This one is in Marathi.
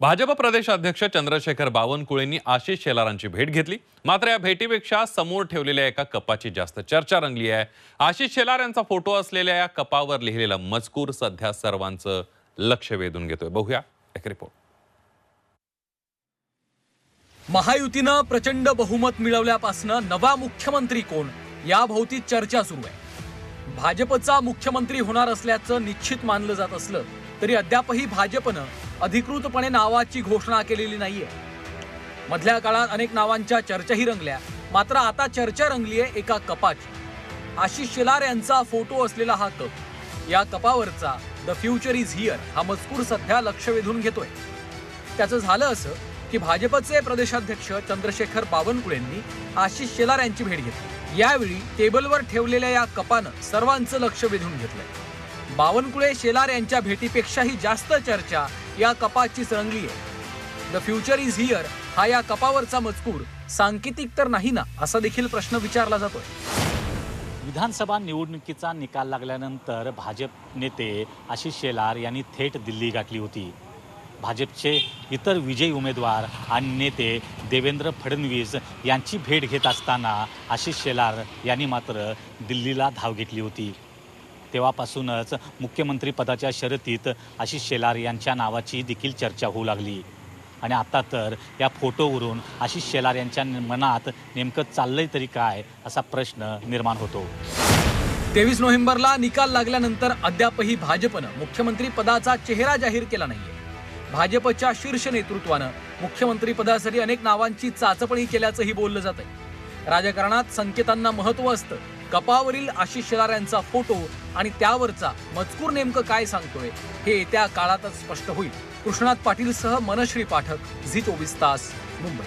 भाजप प्रदेशाध्यक्ष चंद्रशेखर बावनकुळेंनी आशिष शेलारांची भेट घेतली. मात्र या भेटीपेक्षा समोर ठेवलेल्या एका कपाची जास्त चर्चा रंगली आहे. आशिष शेलार यांचा फोटो असलेल्या या कपावर लिहिलेला मजकूर सध्या सर्वांचं लक्ष वेधून घेतोय. बघूया. एक रिपोर्ट महायुतीनं प्रचंड बहुमत मिळवल्यापासनं नवा मुख्यमंत्री कोण? याभोवती चर्चा सुरू आहे. भाजपचा मुख्यमंत्री होणार असल्याचं निश्चित मानलं जात असलं तरी अद्यापही भाजपनं अधिकृतपणे नावाची घोषणा केलेली नाहीये. मधल्या काळात अनेक नावांच्या चर्चाही रंगल्या. मात्र आता चर्चा रंगली आहे एका कपाची. आशिष शेलार यांचा फोटो असलेला हा कप. या कपावरचा द फ्युचर इज हिअर हा मजकूर सध्या लक्ष वेधून घेतोय. त्याचं झालं असं की भाजपचे प्रदेशाध्यक्ष चंद्रशेखर बावनकुळेंनी आशिष शेलार यांची भेट घेतली. यावेळी टेबलवर ठेवलेल्या या कपानं सर्वांचं लक्ष वेधून घेतलंय. बावनकुळे शेलार यांच्या भेटीपेक्षाही जास्त चर्चा या कपाचीच रंगली आहे. द फ्युचर इज हिअर हा या कपावरचा मजकूर सांकेतिक तर नाही ना असा देखील प्रश्न विचारला जातोय. विधानसभा निवडणुकीचा निकाल लागल्यानंतर भाजप नेते आशिष शेलार यांनी थेट दिल्ली गाठली होती. भाजपचे इतर विजयी उमेदवार आणि नेते देवेंद्र फडणवीस यांची भेट घेत असताना आशिष शेलार यांनी मात्र दिल्लीला धाव घेतली होती. तेव्हापासूनच मुख्यमंत्रीपदाच्या शर्यतीत आशिष शेलार यांच्या नावाची देखील चर्चा होऊ लागली. आणि आता तर या फोटोवरून आशिष शेलार यांच्या मनात नेमकं चाललंय तरी काय असा प्रश्न निर्माण होतो. तेवीस नोव्हेंबरला निकाल लागल्यानंतर अद्यापही भाजपनं मुख्यमंत्री पदाचा चेहरा जाहीर केला नाहीये. भाजपच्या शीर्ष नेतृत्वानं मुख्यमंत्री पदासाठी अनेक नावांची चाचपणी केल्याचंही बोललं जात आहे राजकारणात संकेतांना महत्त्व असतं. कपावरील आशिष शेलार यांचा फोटो आणि त्यावरचा मजकूर नेमकं काय सांगतोय हे येत्या काळातच स्पष्ट होईल. कृष्णात पाटीलसह मनश्री पाठक झी चोवीस तास मुंबई.